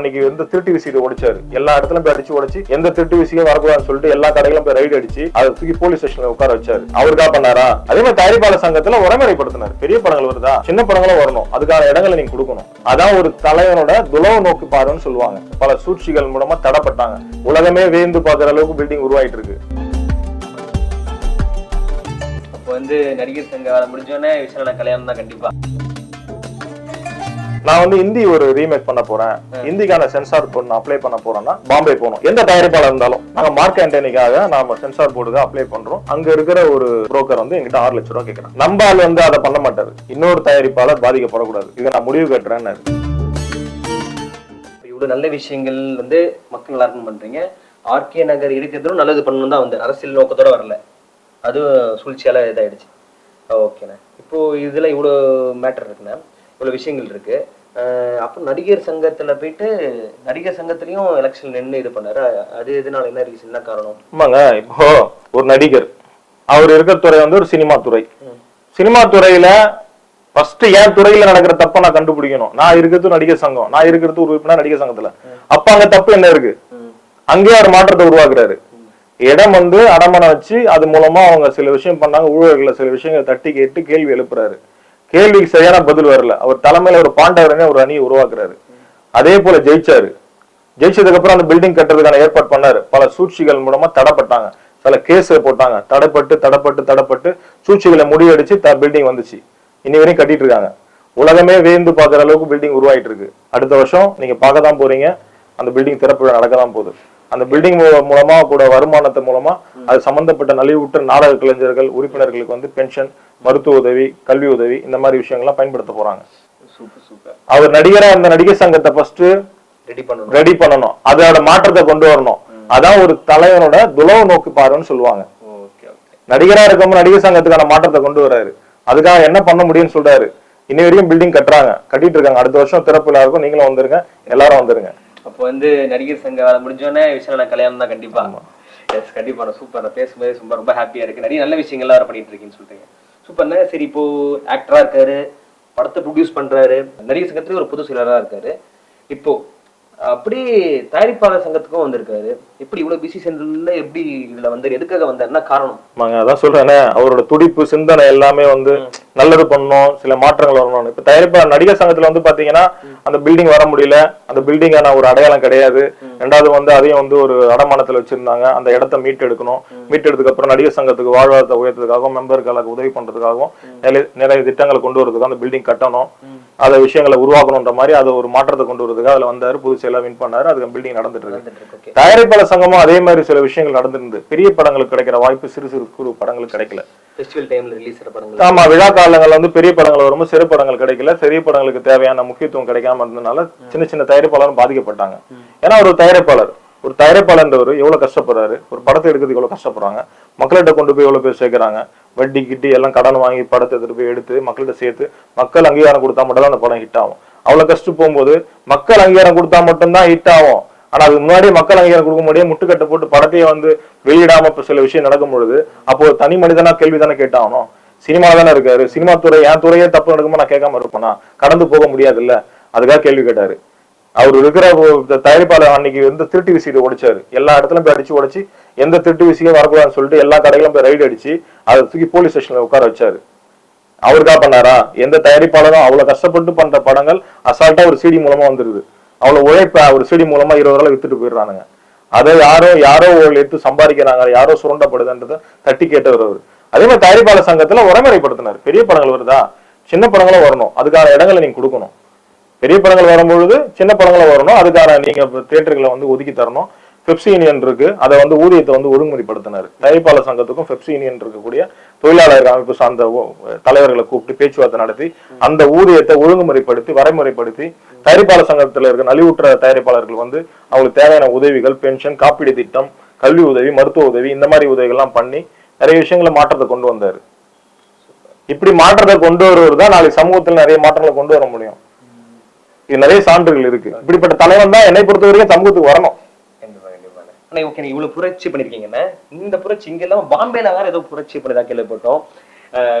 அன்னைக்கு வந்து திருட்டு விசிறி உடைச்சாரு எல்லா இடத்துலயும் போய் அடிச்சு உடச்சு எந்த திருட்டு விசியும் வரக்கூடாதுன்னு சொல்லிட்டு எல்லா கடைகளும் போய் ரைடு அடிச்சு அதை தூக்கி போலீஸ் ஸ்டேஷன்ல உட்கார வச்சாரு. அவருக்கா பண்ணாரா? அதே மாதிரி தயாரிப்பாளர் சங்கத்துல உரைமுறைப்படுத்தினார் பெரிய படங்கள் வருதா? சின்ன படங்களும் வரணும். அதுக்கான இடங்களை நீங்க கொடுக்கணும். அதான் ஒரு தலைவனோட துளவு நோக்கு பாருன்னு சொல்லுவாங்க. பல சூழ்ச்சிகள் மூலமா தடப்பட்டாங்க. உலகமே வேந்து பாக்குற அளவுக்கு பில்டிங் உருவாயிட்டு இருக்கு வந்து நடிகர் சங்க வேலை முடிஞ்சோடனே விஷயம் கல்யாணம் தான் கண்டிப்பா. நான் வந்து ஹிந்தி ஒரு ரீமேக் பண்ண போறேன். ஹிந்திக்கான சென்சார் போர்டு அப்ளை பண்ண போறேன்னா பாம்பே போகணும். எந்த தயாரிப்பாளர் இருந்தாலும். நாங்க மார்க் ஆண்டனிக்காக நாம சென்சார் போர்டுக்கு அப்ளை பண்றோம். அங்க இருக்கிற ஒரு புரோக்கர் வந்து எங்கிட்ட ஆறு லட்ச ரூபா கேட்கறான் நம்ம ஆள் வந்து அதை பண்ண மாட்டாரு. இன்னொரு தயாரிப்பாளர் பாதிக்கப்படக்கூடாது. இதை நான் முடிவு கட்டுறேன்னு இவ்வளவு நல்ல விஷயங்கள் வந்து மக்கள் நல்லா இருக்கணும் பண்றீங்க ஆர்கே நகர் இடிக்கிறதும் நல்லது பண்ணணும் தான் வந்து அரசியல் நோக்கத்தோட வரல. அது சூழ்ச்சியால இதாயிடுச்சு. ஓகேண்ணே. இப்போ இதுல இவ்வளோ மேட்டர் இருக்குண்ணே. இவ்வளோ விஷயங்கள் இருக்கு. அஹ் அப்போ நடிகர் சங்கத்துல போயிட்டு நடிகர் சங்கத்திலயும் எலெக்ஷன் நின்று இது பண்ணாரு. அது எதனால என்ன ரீசன் என்ன காரணம்? ஆமாங்க இப்போ ஒரு நடிகர் அவர் இருக்கிற துறை வந்து ஒரு சினிமா துறை. சினிமா துறையில ஃபர்ஸ்ட் என் துறையில நடக்கிற தப்ப நான் கண்டுபிடிக்கணும். நான் இருக்கிறது நடிகர் சங்கம். நான் இருக்கிறது ஒரு உறுப்பினர் நடிகர் சங்கத்துல. அப்ப அங்க தப்பு என்ன இருக்கு? அங்கேயே அவர் மாற்றத்தை உருவாக்குறாரு. இடம் வந்து அடமானம் வச்சு அது மூலமா அவங்க சில விஷயம் பண்ணாங்க ஊழல்களை சில விஷயங்களை தட்டி கேட்டு கேள்வி எழுப்புறாரு. கேள்விக்கு சரியான பதில் வரல. அவர் தலைமையில ஒரு பாண்டவரனே ஒரு அணியை உருவாக்குறாரு. அதே போல ஜெயிச்சாரு. ஜெயிச்சதுக்கு அப்புறம் அந்த பில்டிங் கட்டுறதுக்கான ஏற்பாடு பண்ணாரு. பல சூழ்ச்சிகள் மூலமா தடைப்பட்டாங்க. சில கேஸ் போட்டாங்க. தடைப்பட்டு தடைப்பட்டு தடைப்பட்டு சூழ்ச்சிகளை முடிவடிச்சு த பில்டிங் வந்துச்சு. இன்னி வரையும் கட்டிட்டு இருக்காங்க. உலகமே வேந்து பார்க்குற அளவுக்கு பில்டிங் உருவாயிட்டு இருக்கு. அடுத்த வருஷம் நீங்க பார்க்க தான் போறீங்க. அந்த பில்டிங் திறப்பு நடக்க தான் போகுது. அந்த பில்டிங் மூலமா கூட வருமானத்து மூலமா அது சம்பந்தப்பட்ட நலிவுற்ற நாடக கலைஞர்கள் உறுப்பினர்களுக்கு வந்து பென்ஷன் மருத்துவ உதவி கல்வி உதவி இந்த மாதிரி விஷயங்கள்லாம் பயன்படுத்த போறாங்க. அவர் நடிகரா அந்த நடிகர் சங்கத்தை ஃபர்ஸ்ட் ரெடி பண்ணணும். அதோட மாற்றத்தை கொண்டு வரணும். அதான் ஒரு தலைவனோட துளவு நோக்கு பாருன்னு சொல்லுவாங்க. நடிகரா இருக்கும்போது நடிகர் சங்கத்துக்கான மாற்றத்தை கொண்டு வராரு அதுக்காக என்ன பண்ண முடியும்னு சொல்றாரு. இன்னி வரையும் பில்டிங் கட்டுறாங்க. கட்டிட்டு இருக்காங்க. அடுத்த வருஷம் திறப்பு இருக்கும். நீங்களும் வந்துருங்க. எல்லாரும் வந்துருங்க. அப்போ வந்து நடிகர் சங்க வேலை முடிஞ்சோடனே விஷயம் கல்யாணம் தான் கண்டிப்பா. எஸ் கண்டிப்பா நான் சூப்பர் நான் பேசும்போது ரொம்ப ரொம்ப ஹாப்பியா இருக்கு. நிறைய நல்ல விஷயங்கள்லாம் வேற பண்ணிட்டு இருக்கீங்கன்னு சொல்றீங்க சூப்பர்ண்ணே சரி இப்போ ஆக்டரா இருக்காரு படத்தை ப்ரொடியூஸ் பண்றாரு. நடிகர் சங்கத்துக்கு ஒரு புது சிலரா இருக்காரு. இப்போ அப்படி தயாரிப்பாளர் சங்கத்துக்கும் வந்திருக்காரு. எப்படி இவ்வளவு பிஸி சென்டர்ல எப்படி இதுல வந்து எதுக்காக வந்தாரு என்ன காரணம் அதான் சொல்றேனே அவரோட துடிப்பு சிந்தனை எல்லாமே வந்து நல்லது பண்ணணும் சில மாற்றங்கள் வரணும் இப்ப தயாரிப்பா நடிகர் சங்கத்துல வந்து பாத்தீங்கன்னா அந்த பில்டிங் வர முடியல. அந்த பில்டிங்கான ஒரு அடையாளம் கிடையாது. ரெண்டாவது வந்து அதையும் வந்து ஒரு அடமானத்துல வச்சிருந்தாங்க. அந்த இடத்த மீட் எடுக்கணும் மீட் எடுத்ததுக்கு அப்புறம் நடிகர் சங்கத்துக்கு வாழ்வாதாரத்தை உயர்த்ததுக்காகவும் மெம்பர்களுக்கு உதவி பண்றதுக்காகவும் நிறைய திட்டங்களை கொண்டு வரதுக்கு அந்த பில்டிங் கட்டணும். அதை விஷயங்களை உருவாக்கணுன்ற மாதிரி அதை ஒரு மாற்றத்தை கொண்டு வரதுக்கு அதுல வந்தாரு புதுசு எல்லாம் வின் பண்ணாரு அதுக்கு பில்டிங் நடந்துட்டு இருக்கு. தயாரிப்பாளர் சங்கமும் அதே மாதிரி சில விஷயங்கள் நடந்திருந்து பெரிய படங்களுக்கு கிடைக்கிற வாய்ப்பு சிறு சிறு குறு படங்களுக்கு கிடைக்கல. ஆமா விழா காலங்கள்ல வந்து பெரிய படங்கள் வரும்போது சிறு படங்கள் கிடைக்கல. பெரிய படங்களுக்கு தேவையான முக்கியத்துவம் கிடைக்காம இருந்ததுனால சின்ன சின்ன தயாரிப்பாளரும் பாதிக்கப்பட்டாங்க. ஏன்னா ஒரு தயாரிப்பாளர். ஒரு தயாரிப்பாளர்ன்றவர் எவ்வளோ கஷ்டப்படுறாரு? ஒரு படத்தை எடுக்கிறதுக்கு எவ்வளோ கஷ்டப்படுறாங்க? மக்கள்கிட்ட கொண்டு போய் எவ்வளோ பேர் சேர்க்குறாங்க? வட்டி கிட்டி எல்லாம் கடன் வாங்கி படத்தை எடுத்துட்டு போய் எடுத்து மக்கள்கிட்ட சேர்த்து மக்கள் அங்கீகாரம் கொடுத்தா மட்டும் தான் அந்த படம் ஹிட் ஆகும். அவ்வளோ கஷ்டம் போகும்போது மக்கள் அங்கீகாரம் கொடுத்தா மட்டும்தான் ஹிட் ஆகும். ஆனா அதுக்கு முன்னாடி மக்கள் அங்கீகாரம் கொடுக்க முடியாது. முட்டுக்கட்டை போட்டு படத்தையே வந்து வெளியிடாம இப்போ சில விஷயம் நடக்கும் பொழுது அப்போ ஒரு தனி மனிதனா கேள்வி தானே கேட்டாகணும். சினிமா தானே இருக்காரு. சினிமா துறை என் துறையே தப்பு நடக்குமோ நான் கேட்காம இருப்பேனா? கடந்து போக முடியாதுல்ல. அதுக்காக கேள்வி கேட்டாரு. அவர் இருக்கிற தயாரிப்பாளர் அன்னைக்கு வந்து திருட்டு விசிட்டு உடைச்சாரு எல்லா இடத்துலயும் போய் அடிச்சு உடைச்சு எந்த திருட்டு விசியும் வரக்கூடாதுன்னு சொல்லிட்டு எல்லா கடைகளும் போய் ரைடு அடிச்சு அதை தூக்கி போலீஸ் ஸ்டேஷன்ல உட்கார வச்சாரு. அவருக்கா பண்ணாரா? எந்த தயாரிப்பாளரும் அவ்வளவு கஷ்டப்பட்டு பண்ற படங்கள் அசால்ட்டா ஒரு சிடி மூலமா வந்துருது. அவ்வளவு உழைப்ப ஒரு சிடி மூலமா இருபது ரூபாய் வித்துட்டு போயிடுறானுங்க. அதை யாரோ யாரோ ஒரு எடுத்து சம்பாதிக்கிறாங்க யாரோ சுரண்டப்படுதுன்றத தட்டி கேட்டவர் அவர். அதே மாதிரி தயாரிப்பாளர் சங்கத்துல உரமுறைப்படுத்தினார் பெரிய படங்கள் வருதா? சின்ன படங்களும் வரணும். அதுக்கான இடங்களை நீங்க கொடுக்கணும். பெரிய படங்கள் வரும்பொழுது சின்ன படங்களும் வரணும். அதுக்கான நீங்க தியேட்டர்களை வந்து ஒதுக்கி தரணும். பெப்சி யூனியன் இருக்கு. அதை வந்து ஊதியத்தை வந்து ஒழுங்குமுறைப்படுத்தினார். தயாரிப்பாளர் சங்கத்துக்கும் பெப்சி யூனியன் இருக்கக்கூடிய தொழிலாளர் அமைப்பு சார்ந்த தலைவர்களை கூப்பிட்டு பேச்சுவார்த்தை நடத்தி அந்த ஊதியத்தை ஒழுங்குமுறைப்படுத்தி வரைமுறைப்படுத்தி தயாரிப்பாளர் சங்கத்துல இருக்க நலிவுற்ற தயாரிப்பாளர்கள் வந்து அவங்களுக்கு தேவையான உதவிகள் பென்ஷன் காப்பீடு திட்டம் கல்வி உதவி மருத்துவ உதவி இந்த மாதிரி உதவிகள்லாம் பண்ணி நிறைய விஷயங்களை மாற்றத்தை கொண்டு வந்தாரு. இப்படி மாற்றத்தை கொண்டு வருவது தான் நாளைக்கு சமூகத்தில் நிறைய மாற்றங்களை கொண்டு வர முடியும். இது நிறைய சான்றுகள் இருக்கு. இப்படிப்பட்ட தலைவன் தான் என்னை பொறுத்த வரைக்கும் சமூகத்துக்கு வரணும். ஓகே இவ்வளவு புரட்சி பண்ணிருக்கீங்கண்ணே இந்த புரட்சி இங்க இல்லாம பாம்பேல வேற ஏதோ புரட்சி பண்ணதா கேள்விப்பட்டோம்.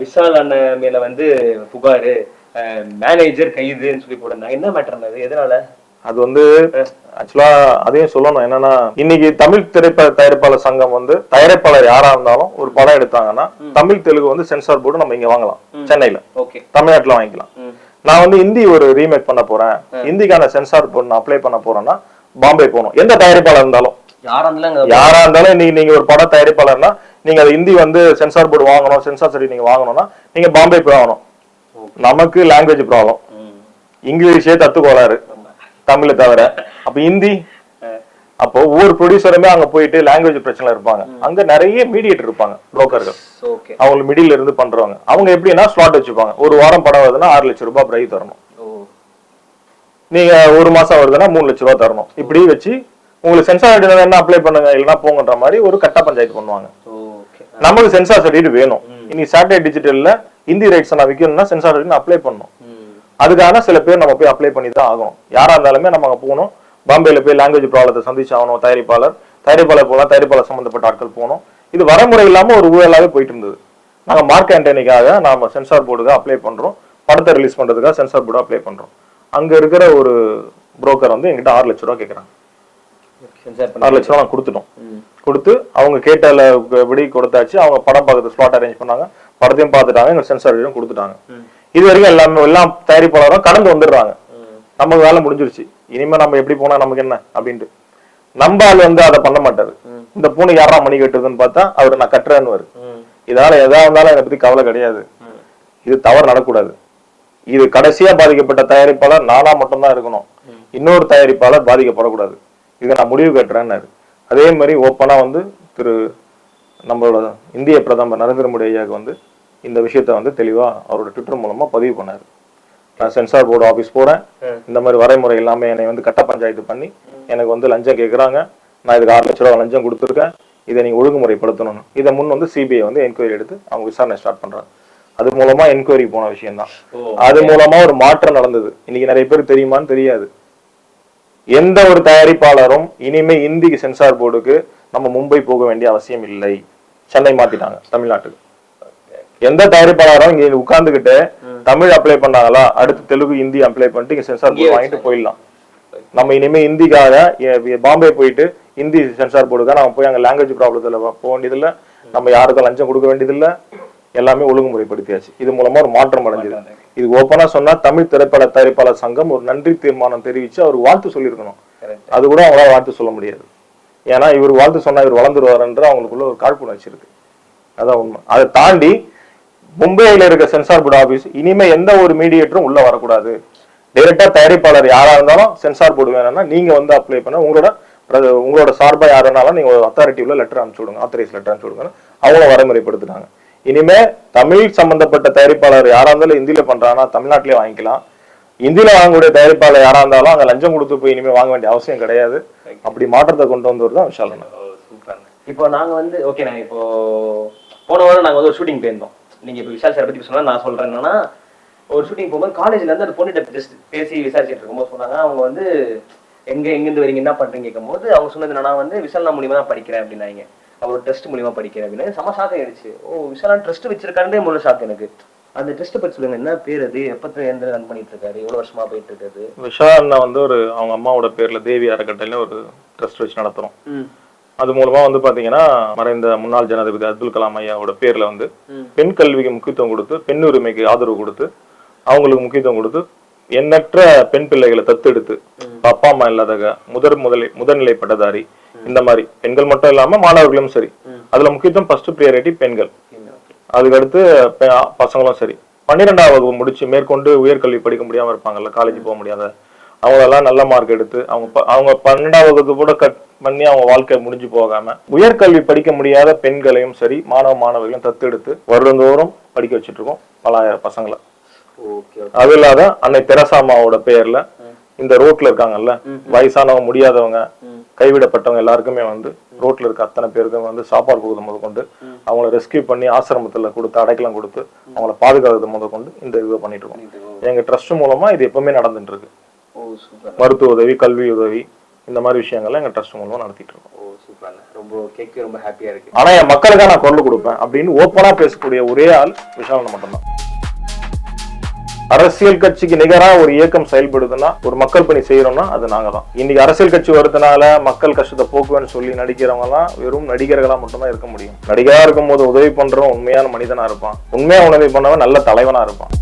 விஷால் அண்ணன் மேல வந்து புகாரு மேனேஜர் கைதுன்னு சொல்லி போட்டிருந்தாங்க. என்ன மேட்டர் அது? எதனால? அது வந்து ஆக்சுவலா அதையும் சொல்லணும். என்னன்னா இன்னைக்கு தமிழ் திரைப்பட தயாரிப்பாளர் சங்கம் வந்து தயாரிப்பாளர் யாரா இருந்தாலும் ஒரு படம் எடுத்தாங்கன்னா தமிழ் தெலுங்கு வந்து சென்சார் போர்டு நம்ம இங்க வாங்கலாம். சென்னையில. ஓகே. தமிழ்நாட்டுல வாங்கிக்கலாம். நான் வந்து ஹிந்தி ஒரு ரீமேக் பண்ண போறேன். ஹிந்திக்கான சென்சார் போர்டு நான் அப்ளை பண்ண போறேன்னா பாம்பே போகணும். எந்த தயாரிப்பாளர் இருந்தாலும். யாரா இருந்தாலும் இன்னைக்கு நீங்க ஒரு படம் தயாரிப்பாளர்னா நீங்க அது ஹிந்தி வந்து சென்சார் போர்டு வாங்கணும் சென்சார் சர்டிஃபிகேட் நீங்க வாங்கணும்னா நீங்க பாம்பே போய் வாங்கணும் நமக்கு லாங்குவேஜ் ப்ராப்ளம். இங்கிலீஷே தத்துக்கோளாறு தமிழை தவிர. அப்ப ஹிந்தி அப்போ ஒவ்வொரு ப்ரொடியூசருமே அங்க போயிட்டு லாங்குவேஜ் பிரச்சனை இருப்பாங்க. அங்க நிறைய மீடியேட்டர் இருப்பாங்க புரோக்கர்கள் ஓகே அவங்க மிடில் இருந்து பண்றவங்க. அவங்க எப்படின்னா ஸ்லாட் வச்சுப்பாங்க. ஒரு வாரம் படம் வருதுன்னா ஆறு லட்சம் ரூபாய் பிரைஸ் தரணும். நீங்க ஒரு மாசம் வருதுன்னா மூணு லட்ச ரூபாய் தரணும். இப்படி வச்சு உங்களுக்கு சென்சார் சர்டிஃபிகேட் என்ன அப்ளை பண்ணுங்க இல்லைன்னா போங்கன்ற மாதிரி ஒரு கட்ட பஞ்சாயத்து பண்ணுவாங்க. ஓகே நமக்கு சென்சார் சர்டிஃபிகேட் வேணும். இனி சேட்டலைட் டிஜிட்டல்ல ஹிந்தி ரைட்ஸ் நான் விற்கணும்னா சென்சார் சர்டிஃபிகேட் அப்ளை பண்ணணும். அதுக்கான சில பேர் நம்ம போய் அப்ளை பண்ணி தான் ஆகணும். யாரா இருந்தாலுமே நம்ம அங்க போகணும். பாம்பேல போய் லாங்குவேஜ் ப்ராப்ளத்தை சந்திச்சு ஆகணும் தயாரிப்பாளர். தயாரிப்பாளர் போகலாம் தயாரிப்பாளர் சம்பந்தப்பட்ட ஆட்கள் போகணும். இது வரமுறை இல்லாம ஒரு ஊழலாவே போயிட்டு இருந்தது. நாங்க மார்க் ஆண்டனிக்காக நாம சென்சார் போர்டுக்கு அப்ளை பண்றோம். படத்தை ரிலீஸ் பண்றதுக்காக சென்சார் போர்டு அப்ளை பண்றோம். அங்க இருக்கிற ஒரு புரோக்கர் வந்து எங்கிட்ட ஆறு லட்ச ரூபா கேக்குறாங்க. சென்சார் ஆறு லட்ச ரூபா நான் கொடுத்துட்டோம். கொடுத்து அவங்க கேட்டல விடி கொடுத்தாச்சு. அவங்க படம் பார்க்கறது ஸ்லாட் அரேஞ்ச் பண்ணாங்க. படத்தையும் பார்த்துட்டாங்க. எங்க சென்சார் கொடுத்துட்டாங்க. இது வரைக்கும் எல்லாமே எல்லாம் தயாரிப்பாளரும் கடந்து வந்துடுறாங்க. நமக்கு வேலை முடிஞ்சிருச்சு. இனிமே நம்ம எப்படி போனா நமக்கு என்ன அப்படின்ட்டு. நம்ம ஆள் வந்து அதை பண்ண மாட்டாரு. இந்த பூனை யாரா மணி கட்டுதுன்னு பார்த்தா அவர் நான் கட்டுறேன்னு இதனால எதா இருந்தாலும் என்னை பத்தி கவலை கிடையாது. இது தவறு நடக்கூடாது இது கடைசியா பாதிக்கப்பட்ட தயாரிப்பாளர் நானா மட்டும்தான் இருக்கணும். இன்னொரு தயாரிப்பாளர் பாதிக்கப்படக்கூடாது. இதை நான் முடிவு கட்டுறேன்னாரு. அதே மாதிரி ஓப்பனா வந்து திரு நம்மளோட இந்திய பிரதமர் நரேந்திர மோடி ஐயாவுக்கு வந்து இந்த விஷயத்த வந்து தெளிவா அவரோட ட்விட்டர் மூலமா பதிவு பண்ணாரு. நான் சென்சார் போர்டு ஆபீஸ் போறேன். ம். இந்த மாதிரி வரைமுறை எல்லாமே என்னை வந்து கட்ட பஞ்சாயத்து பண்ணி எனக்கு வந்து லஞ்சம் கேக்குறாங்க. நான் இதுக்கு ஆறு லட்ச ரூபா லஞ்சம் கொடுத்துருக்கேன். இதை நீங்க ஒழுங்குமுறைப்படுத்தணும். இதை முன் வந்து சிபிஐ வந்து என்கொயரி எடுத்து அவங்க விசாரணை ஸ்டார்ட் பண்றாங்க. அது மூலமா என்கொயரி போன விஷயம் தான். அது மூலமா ஒரு மாற்றம் நடந்தது. இன்னைக்கு நிறைய பேர் தெரியுமான்னு தெரியாது. எந்த ஒரு தயாரிப்பாளரும் இனிமே இந்திக்கு சென்சார் போர்டுக்கு நம்ம மும்பை போக வேண்டிய அவசியம் இல்லை. சென்னை மாத்திட்டாங்க தமிழ்நாட்டுக்கு. எந்த தயாரிப்பாளரும் இங்க உட்கார்ந்துகிட்டு தமிழ் அப்ளை பண்ணாங்களா? அடுத்து தெலுங்கு ஹிந்தி அப்ளை பண்ணிட்டு இங்க சென்சார் போர்டு வாங்கிட்டு போயிடலாம். நம்ம இனிமே இந்திக்காக எ- பாம்பே போயிட்டு இந்தி சென்சார் போர்டுக்காக நம்ம போய் அங்க லாங்குவேஜ் ப்ராப்ளத்துல போக வேண்டியதில்ல நம்ம யாருக்கும் லஞ்சம் கொடுக்க வேண்டியதில்ல. எல்லாமே ஒழுங்குமுறைப்படுத்தியாச்சு. இது மூலமா ஒரு மாற்றம் அடைஞ்சது. இது ஓப்பனா சொன்னா தமிழ் திரைப்பட தயாரிப்பாளர் சங்கம் ஒரு நன்றி தீர்மானம் தெரிவிச்சு அவருக்கு வாழ்த்து சொல்லியிருக்கணும். அது கூட அவங்களால வாழ்த்து சொல்ல முடியாது. ஏன்னா இவர் வாழ்த்து சொன்னா இவர் வளர்ந்துருவாருன்ற அவங்களுக்குள்ள ஒரு காழ்ப்புணர்ச்சி இருக்கு. அதான் உண்மை. அதை தாண்டி மும்பையில இருக்க சென்சார் போர்டு ஆஃபீஸ் இனிமே எந்த ஒரு மீடியேட்டரும் உள்ள வரக்கூடாது. டைரக்டா தயாரிப்பாளர் யாரா இருந்தாலும் சென்சார் போர்டு வேணும்னா நீங்க வந்து அப்ளை பண்ண உங்களோட உங்களோட சார்பா யாருனாலும் நீங்க அத்தாரிட்டி உள்ள லெட்டர் அனுப்பிச்சு விடுங்க ஆத்தரைஸ் லெட்டர் அனுப்பிச்சு விடுங்க அவங்களும் வரைமுறைப்படுத்தினாங்க இனிமே தமிழ் சம்பந்தப்பட்ட தயாரிப்பாளர் யாரா இருந்தாலும் இந்தியில பண்றாங்கன்னா தமிழ்நாட்டிலே வாங்கிக்கலாம். இந்தியில வாங்கக்கூடிய தயாரிப்பாளர் யாரா இருந்தாலும் அங்க லஞ்சம் கொடுத்து போய் இனிமே வாங்க வேண்டிய அவசியம் கிடையாது. அப்படி மாற்றத்தை கொண்டு வந்தவர் தான் விஷால் சூப்பர் இப்போ நாங்க வந்து ஓகே நாங்க இப்போ போன வாரம் நாங்க வந்து ஒரு ஷூட்டிங் போயிருந்தோம். நீங்க இப்போ விஷால் சார் பத்தி சொன்னா நான் சொல்றேன். என்னன்னா ஒரு ஷூட்டிங் போகும்போது காலேஜ்ல இருந்து அந்த பொண்ணுகிட்ட ஜஸ்ட் பேசி விசாரிச்சுட்டு இருக்கும்போது சொன்னாங்க. அவங்க வந்து எங்க எங்க இருந்து வரீங்க? என்ன பண்றீங்க கேட்கும்போது அவங்க சொன்னது என்னன்னா வந்து விஷால் மூலியமா தான் படிக்கிறேன் அப்படின்னாங்க. அவர் டெஸ்ட் மூலியமா படிக்கிறேன் அப்படின்னு. செம ஷாக் ஆயிடுச்சு. ஓ விஷால் ட்ரஸ்ட் வச்சிருக்காருன்றே முதல்ல ஷாக் எனக்கு. அந்த டெஸ்ட் பத்தி சொல்லுங்க. என்ன பேர் அது? எப்பத்துல எந்த ரன் பண்ணிட்டு இருக்காரு எவ்வளவு வருஷமா போயிட்டு இருக்காரு விஷால் வந்து ஒரு அவங்க அம்மாவோட பேர்ல தேவி அறக்கட்டளைன்னு ஒரு ட்ரஸ்ட் வச்சு நடத்துறோம். அது மூலமா வந்து பாத்தீங்கன்னா மறைந்த முன்னாள் ஜனாதிபதி அப்துல் கலாம் ஐயாவோட பேர்ல வந்து. பெண் கல்விக்கு முக்கியத்துவம் கொடுத்து பெண் உரிமைக்கு ஆதரவு கொடுத்து அவங்களுக்கு முக்கியத்துவம் கொடுத்து எண்ணற்ற பெண் பிள்ளைகளை தத்தெடுத்து அப்பா அம்மா இல்லாதவங்க முதற் முதலை முதல்நிலை பட்டதாரி இந்த மாதிரி பெண்கள் மட்டும் இல்லாம மாணவர்களும் சரி. அதுல முக்கியத்துவம் ஃபர்ஸ்ட் ப்ரியாரிட்டி பெண்கள். அதுக்கடுத்து பசங்களும் சரி. பன்னிரெண்டாம் வகுப்பு முடிச்சு மேற்கொண்டு உயர்கல்வி படிக்க முடியாம இருப்பாங்கல்ல காலேஜ் போக முடியாத அவங்களெல்லாம் நல்ல மார்க் எடுத்து அவங்க அவங்க பன்னெண்டாம் வகுப்பு கூட கட் பண்ணி அவங்க வாழ்க்கை முடிஞ்சு போகாம உயர்கல்வி படிக்க முடியாத பெண்களையும் சரி மாணவ மாணவர்களையும் தத்தெடுத்து வருடந்தோறும் படிக்க வச்சுட்டு இருக்கோம் பலாயிரம் பசங்களை அது இல்லாத அன்னை தெரசாமாவோட பெயர்ல இந்த ரோட்ல இருக்காங்கல்ல வயசானவங்க முடியாதவங்க கைவிடப்பட்டவங்க எல்லாருக்குமே வந்து ரோட்ல இருக்க அத்தனை பேருக்கும் வந்து சாப்பாடு கொடுக்குறது முத கொண்டு அவங்கள ரெஸ்கியூ பண்ணி ஆசிரமத்துல கொடுத்து அடைக்கலம் கொடுத்து அவங்கள பாதுகாக்கிறது முத கொண்டு இந்த இதை பண்ணிட்டு இருக்கோம் எங்க ட்ரஸ்ட் மூலமா இது எப்பவுமே நடந்துட்டு இருக்கு மருத்துவ உதவி கல்வி உதவி இந்த மாதிரி விஷயங்கள்லாம் எங்க ட்ரஸ்ட் மூலமா நடத்திட்டு இருக்கோம். ரொம்ப கேட்க ரொம்ப ஹாப்பியா இருக்கு. ஆனா என் மக்களுக்காக நான் குரல் கொடுப்பேன் அப்படின்னு ஓப்பனா பேசக்கூடிய ஒரே ஆள் விஷாலன் மட்டும்தான். அரசியல் கட்சிக்கு நிகரா ஒரு இயக்கம் செயல்படுதுன்னா ஒரு மக்கள் பணி செய்யறோம்னா அது நாங்க தான். இன்னைக்கு அரசியல் கட்சி வரதுனால மக்கள் கஷ்டத்தை போக்குவேன்னு சொல்லி நடிக்கிறவங்க எல்லாம் வெறும் நடிகர்களா மட்டும்தான் இருக்க முடியும். நடிகரா இருக்கும் போது உதவி பண்றவன் உண்மையான மனிதனா இருப்பான். உண்மையா உதவி பண்ணவன் நல்ல தலைவனா இருப்பான்.